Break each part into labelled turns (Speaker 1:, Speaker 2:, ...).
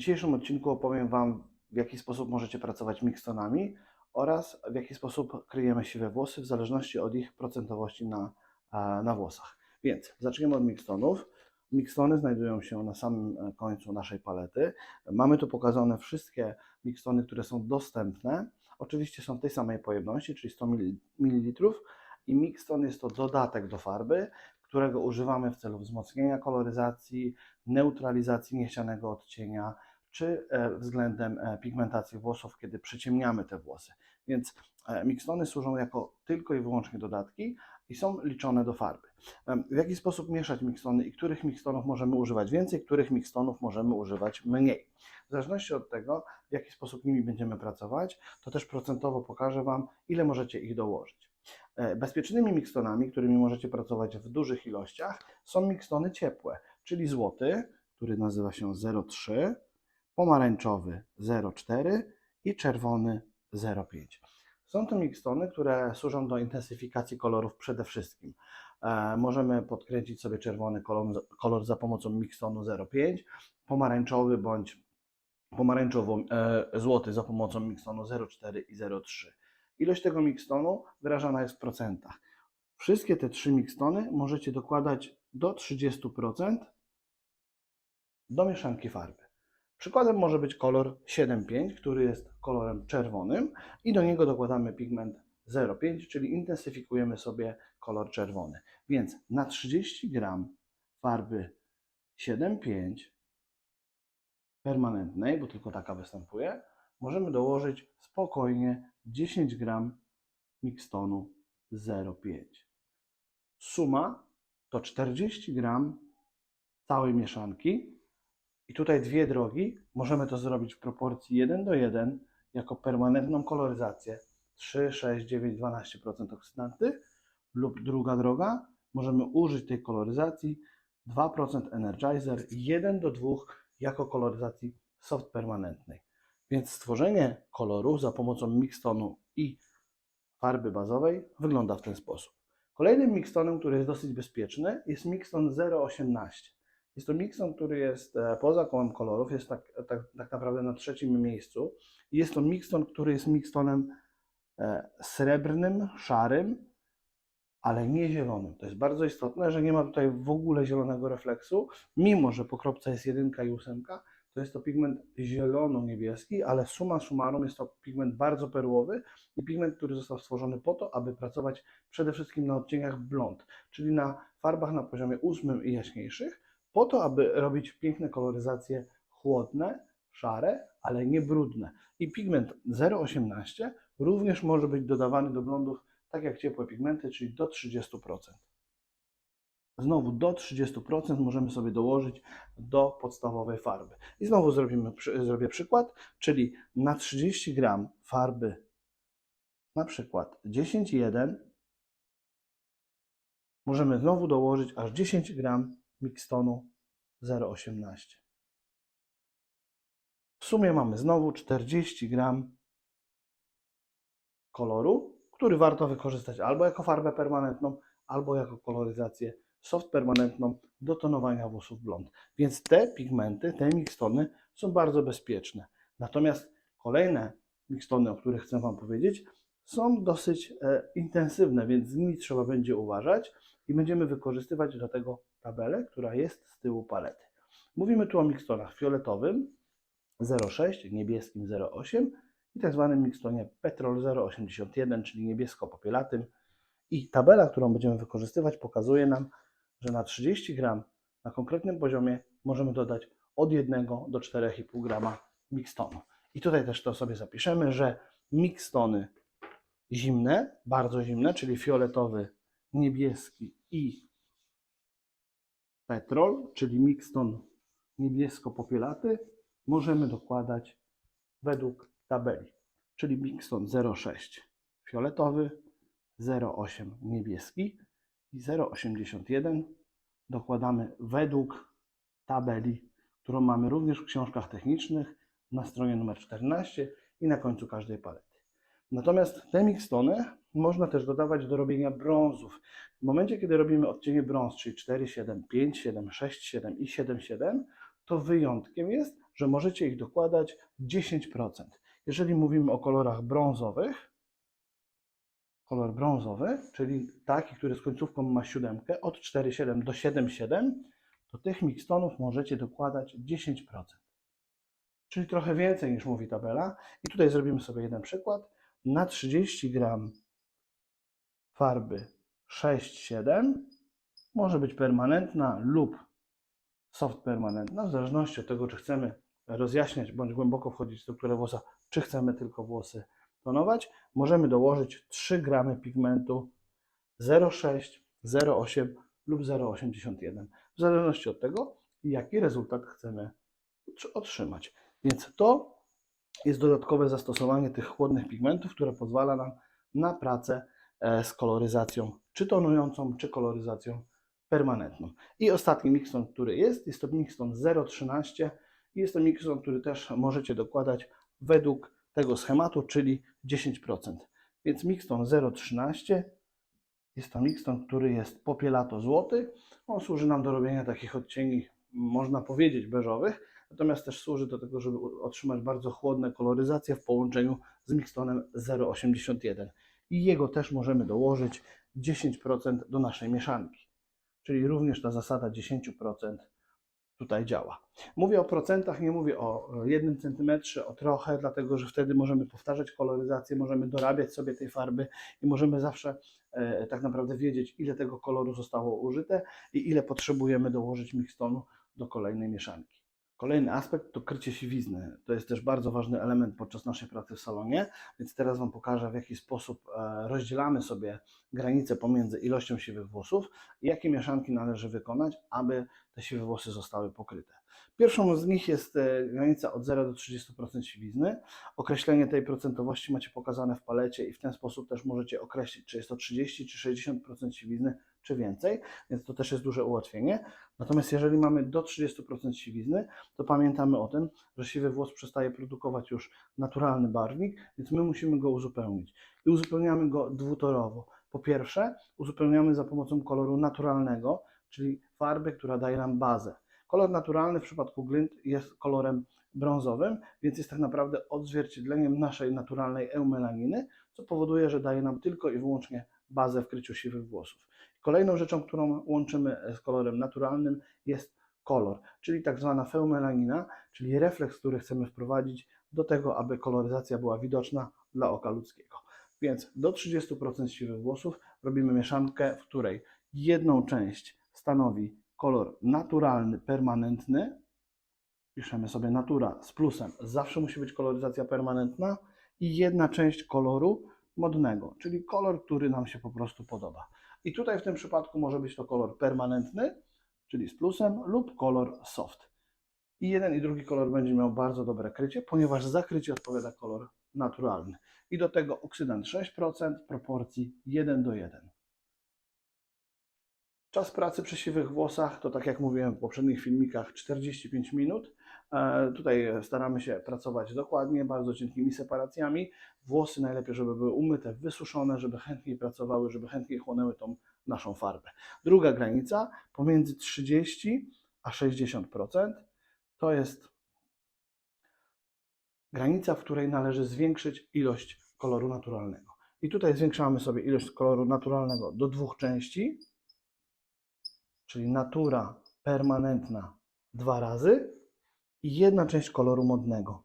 Speaker 1: dzisiejszym odcinku opowiem Wam, w jaki sposób możecie pracować mikstonami oraz w jaki sposób kryjemy siwe włosy w zależności od ich procentowości na, e, na włosach. Więc zaczniemy od mikstonów. Mikstony znajdują się na samym e, końcu naszej palety. Mamy tu pokazane wszystkie mikstony, które są dostępne. Oczywiście są tej samej pojemności, czyli 100 ml. I mikston jest to dodatek do farby, którego używamy w celu wzmocnienia koloryzacji, neutralizacji niechcianego odcienia, czy e, względem e, pigmentacji włosów, kiedy przyciemniamy te włosy. Więc e, mikstony służą jako tylko i wyłącznie dodatki i są liczone do farby. W jaki sposób mieszać mikstony i których mikstonów możemy używać więcej, których mikstonów możemy używać mniej. W zależności od tego, w jaki sposób nimi będziemy pracować, to też procentowo pokażę Wam, ile możecie ich dołożyć. Bezpiecznymi mikstonami, którymi możecie pracować w dużych ilościach, są mikstony ciepłe, czyli złoty, który nazywa się 03, pomarańczowy 0,4 i czerwony 0,5. Są to mikstony, które służą do intensyfikacji kolorów przede wszystkim. E, możemy podkręcić sobie czerwony kolor, kolor za pomocą mikstonu 0,5, pomarańczowy bądź pomarańczowo-złoty za pomocą mikstonu 0,4 i 0,3. Ilość tego mikstonu wyrażana jest w procentach. Wszystkie te trzy mikstony możecie dokładać do 30% do mieszanki farby. Przykładem może być kolor 7,5, który jest kolorem czerwonym i do niego dokładamy pigment 0,5, czyli intensyfikujemy sobie kolor czerwony. Więc na 30 gram farby 7,5 permanentnej, bo tylko taka występuje, możemy dołożyć spokojnie 10 gram mikstonu 0,5. Suma to 40 gram całej mieszanki i tutaj dwie drogi. Możemy to zrobić w proporcji 1 do 1 jako permanentną koloryzację 3, 6, 9, 12% oksydanty lub druga droga, możemy użyć tej koloryzacji 2% Energizer 1 do 2 jako koloryzacji soft permanentnej. Więc stworzenie koloru za pomocą mixtonu i farby bazowej wygląda w ten sposób. Kolejnym mixtonem, który jest dosyć bezpieczny, jest mixton 018. Jest to mixton, który jest e, poza kołem kolorów, jest tak, tak, tak naprawdę na trzecim miejscu. Jest to mixton, który jest mixtonem e, srebrnym, szarym, ale nie zielonym. To jest bardzo istotne, że nie ma tutaj w ogóle zielonego refleksu, mimo że po kropce jest jedynka i ósemka, to jest to pigment zielono-niebieski, ale summa summarum jest to pigment bardzo perłowy i pigment, który został stworzony po to, aby pracować przede wszystkim na odcieniach blond, czyli na farbach na poziomie ósmym i jaśniejszych, po to, aby robić piękne koloryzacje chłodne, szare, ale nie brudne. I pigment 0,18 również może być dodawany do blondów tak jak ciepłe pigmenty, czyli do 30%. Znowu do 30% możemy sobie dołożyć do podstawowej farby. I znowu zrobimy, zrobię przykład, czyli na 30 gram farby, na przykład 10,1, możemy znowu dołożyć aż 10 gram mixtonu 0,18. W sumie mamy znowu 40 gram koloru, który warto wykorzystać albo jako farbę permanentną, albo jako koloryzację soft permanentną do tonowania włosów blond. Więc te pigmenty, te mixtony są bardzo bezpieczne. Natomiast kolejne mixtony, o których chcę Wam powiedzieć, są dosyć e, intensywne, więc z nimi trzeba będzie uważać i będziemy wykorzystywać do tego tabelę, która jest z tyłu palety. Mówimy tu o mixtonach fioletowym 0,6, niebieskim 0,8 i tak zwanym mixtonie Petrol 081, czyli niebiesko-popielatym. I tabela, którą będziemy wykorzystywać, pokazuje nam, że na 30 gram na konkretnym poziomie możemy dodać od 1 do 4,5 grama mixtonu. I tutaj też to sobie zapiszemy, że mixtony zimne, bardzo zimne, czyli fioletowy, niebieski i petrol, czyli mixton niebiesko-popielaty, możemy dokładać według tabeli, czyli mixton 0,6 fioletowy, 0,8 niebieski i 0,81 dokładamy według tabeli, którą mamy również w książkach technicznych na stronie numer 14 i na końcu każdej palety. Natomiast te mixtony można też dodawać do robienia brązów. W momencie, kiedy robimy odcienie brąz, czyli 4, 7, 5, 7, 6, 7 i 7, 7, to wyjątkiem jest, że możecie ich dokładać 10%. Jeżeli mówimy o kolorach brązowych, kolor brązowy, czyli taki, który z końcówką ma siódemkę, od 4,7 do 7,7, to tych mikstonów możecie dokładać 10%. Czyli trochę więcej niż mówi tabela. I tutaj zrobimy sobie jeden przykład. Na 30 gram farby 6,7 może być permanentna lub soft permanentna, w zależności od tego, czy chcemy rozjaśniać bądź głęboko wchodzić w strukturę włosa, czy chcemy tylko włosy tonować, możemy dołożyć 3 gramy pigmentu 0,6, 0,8 lub 0,81, w zależności od tego, jaki rezultat chcemy otrzymać. Więc to jest dodatkowe zastosowanie tych chłodnych pigmentów, które pozwala nam na pracę e, z koloryzacją, czy tonującą, czy koloryzacją permanentną. I ostatni mixton, który jest, jest to mixton 0,13 i jest to mixton, który też możecie dokładać według tego schematu, czyli 10%. Więc mixton 0,13 jest to mixton, który jest popielato złoty. On służy nam do robienia takich odcieni, można powiedzieć, beżowych, natomiast też służy do tego, żeby otrzymać bardzo chłodne koloryzacje w połączeniu z mixtonem 0,81. I jego też możemy dołożyć 10% do naszej mieszanki. Czyli również ta zasada 10% tutaj działa. Mówię o procentach, nie mówię o jednym centymetrze, o trochę, dlatego że wtedy możemy powtarzać koloryzację, możemy dorabiać sobie tej farby i możemy zawsze e, tak naprawdę wiedzieć, ile tego koloru zostało użyte i ile potrzebujemy dołożyć mixtonu do kolejnej mieszanki. Kolejny aspekt to krycie siwizny. To jest też bardzo ważny element podczas naszej pracy w salonie, więc teraz Wam pokażę, w jaki sposób e, rozdzielamy sobie granice pomiędzy ilością siwych włosów i jakie mieszanki należy wykonać, aby te siwe włosy zostały pokryte. Pierwszą z nich jest e, granica od 0 do 30% siwizny. Określenie tej procentowości macie pokazane w palecie i w ten sposób też możecie określić, czy jest to 30 czy 60% siwizny, czy więcej, więc to też jest duże ułatwienie. Natomiast jeżeli mamy do 30% siwizny, to pamiętamy o tym, że siwy włos przestaje produkować już naturalny barwnik, więc my musimy go uzupełnić. I uzupełniamy go dwutorowo. Po pierwsze, uzupełniamy za pomocą koloru naturalnego, czyli farby, która daje nam bazę. Kolor naturalny w przypadku glint jest kolorem brązowym, więc jest tak naprawdę odzwierciedleniem naszej naturalnej eumelaniny, co powoduje, że daje nam tylko i wyłącznie bazę w kryciu siwych włosów. Kolejną rzeczą, którą łączymy z kolorem naturalnym jest kolor, czyli tak zwana feumelanina, czyli refleks, który chcemy wprowadzić do tego, aby koloryzacja była widoczna dla oka ludzkiego. Więc do 30% siwych włosów robimy mieszankę, w której jedną część stanowi kolor naturalny, permanentny. Piszemy sobie natura z plusem. Zawsze musi być koloryzacja permanentna i jedna część koloru modnego, czyli kolor, który nam się po prostu podoba. I tutaj w tym przypadku może być to kolor permanentny, czyli z plusem, lub kolor soft. I jeden i drugi kolor będzie miał bardzo dobre krycie, ponieważ za krycie odpowiada kolor naturalny. I do tego oksydant 6% w proporcji 1 do 1. Czas pracy przy siwych włosach to, tak jak mówiłem w poprzednich filmikach, 45 minut. E, Tutaj staramy się pracować dokładnie, bardzo cienkimi separacjami. Włosy najlepiej, żeby były umyte, wysuszone, żeby chętniej pracowały, żeby chętniej chłonęły tą naszą farbę. Druga granica pomiędzy 30 a 60% to jest granica, w której należy zwiększyć ilość koloru naturalnego. I tutaj zwiększamy sobie ilość koloru naturalnego do dwóch części, czyli natura permanentna dwa razy i jedna część koloru modnego.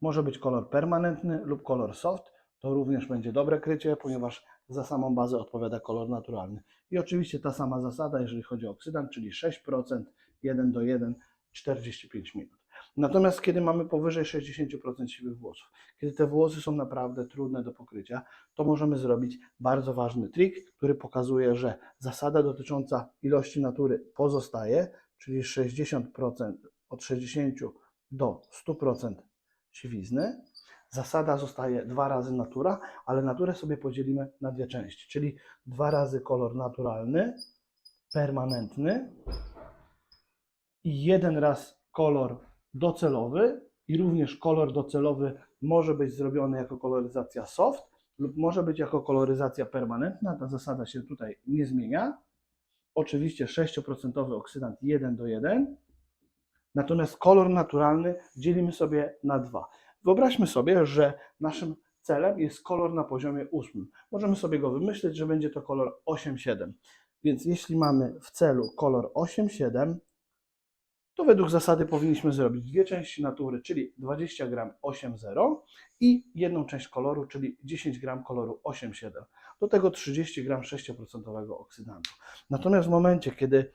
Speaker 1: Może być kolor permanentny lub kolor soft. To również będzie dobre krycie, ponieważ za samą bazę odpowiada kolor naturalny. I oczywiście ta sama zasada, jeżeli chodzi o oksydant, czyli 6%, 1 do 1, 45 minut. Natomiast kiedy mamy powyżej 60% siwych włosów, kiedy te włosy są naprawdę trudne do pokrycia, to możemy zrobić bardzo ważny trik, który pokazuje, że zasada dotycząca ilości natury pozostaje, czyli 60% od 60 do 100% siwizny. Zasada zostaje dwa razy natura, ale naturę sobie podzielimy na dwie części, czyli dwa razy kolor naturalny, permanentny i jeden raz kolor docelowy i również kolor docelowy może być zrobiony jako koloryzacja soft lub może być jako koloryzacja permanentna. Ta zasada się tutaj nie zmienia. oczywiście 6% oksydant 1 do 1, natomiast kolor naturalny dzielimy sobie na dwa. Wyobraźmy sobie, że naszym celem jest kolor na poziomie 8. Możemy sobie go wymyśleć, że będzie to kolor 8,7. Więc jeśli mamy w celu kolor 8,7, to według zasady powinniśmy zrobić dwie części natury, czyli 20 gram 8,0 i jedną część koloru, czyli 10 gram koloru 8,7. Do tego 30 gram 6% oksydantu. Natomiast w momencie, kiedy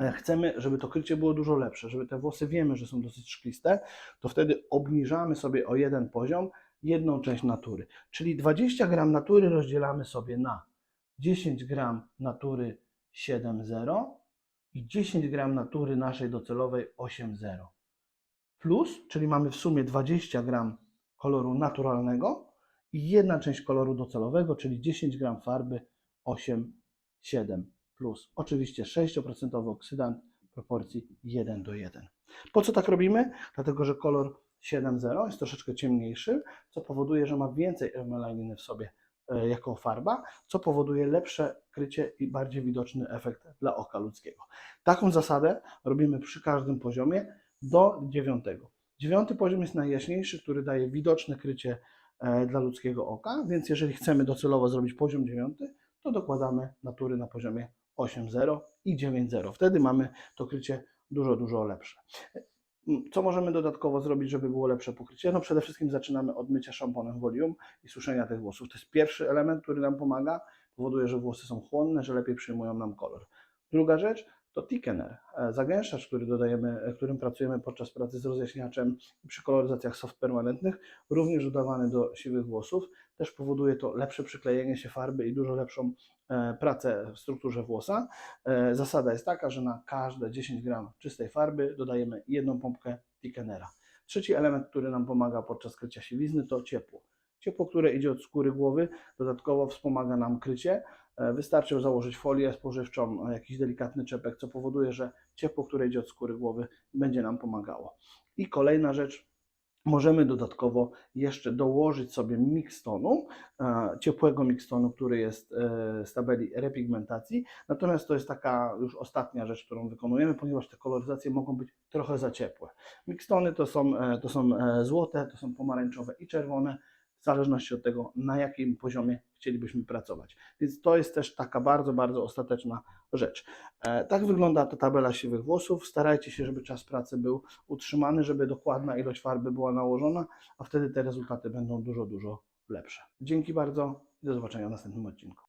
Speaker 1: e, chcemy, żeby to krycie było dużo lepsze, żeby te włosy wiemy, że są dosyć szkliste, to wtedy obniżamy sobie o jeden poziom jedną część natury. Czyli 20 gram natury rozdzielamy sobie na 10 gram natury 7,0 i 10 gram natury naszej docelowej 8,0. Plus, czyli mamy w sumie 20 gram koloru naturalnego i jedna część koloru docelowego, czyli 10 gram farby 8,7 plus. Oczywiście 6% oksydant w proporcji 1 do 1. Po co tak robimy? Dlatego, że kolor 7.0 jest troszeczkę ciemniejszy, co powoduje, że ma więcej emelaniny w sobie jako farba, co powoduje lepsze krycie i bardziej widoczny efekt dla oka ludzkiego. Taką zasadę robimy przy każdym poziomie do dziewiątego. Dziewiąty poziom jest najjaśniejszy, który daje widoczne krycie e, dla ludzkiego oka, więc jeżeli chcemy docelowo zrobić poziom dziewiąty, to dokładamy natury na poziomie 8.0 i 9.0. Wtedy mamy to krycie dużo, dużo lepsze. Co możemy dodatkowo zrobić, żeby było lepsze pokrycie? No przede wszystkim zaczynamy od mycia szamponem Volium i suszenia tych włosów. To jest pierwszy element, który nam pomaga, powoduje, że włosy są chłonne, że lepiej przyjmują nam kolor. Druga rzecz to thickener, e, zagęszczacz, który dodajemy, e, którym pracujemy podczas pracy z rozjaśniaczem przy koloryzacjach soft permanentnych, również dodawany do siwych włosów. Też powoduje to lepsze przyklejenie się farby i dużo lepszą e, pracę w strukturze włosa. Zasada jest taka, że na każde 10 gram czystej farby dodajemy jedną pompkę thickenera. Trzeci element, który nam pomaga podczas krycia siwizny to ciepło. Ciepło, które idzie od skóry głowy, dodatkowo wspomaga nam krycie. E, Wystarczy założyć folię spożywczą, e, jakiś delikatny czepek, co powoduje, że ciepło, które idzie od skóry głowy, będzie nam pomagało. I kolejna rzecz, możemy dodatkowo jeszcze dołożyć sobie mixtonu, e, ciepłego mixtonu, który jest z tabeli repigmentacji. Natomiast to jest taka już ostatnia rzecz, którą wykonujemy, ponieważ te koloryzacje mogą być trochę za ciepłe. Mixtony to są, to są złote, to są pomarańczowe i czerwone, w zależności od tego, na jakim poziomie chcielibyśmy pracować. Więc to jest też taka bardzo, bardzo ostateczna rzecz. E, Tak wygląda ta tabela siwych włosów. Starajcie się, żeby czas pracy był utrzymany, żeby dokładna ilość farby była nałożona, a wtedy te rezultaty będą dużo, dużo lepsze. Dzięki bardzo i do zobaczenia w następnym odcinku.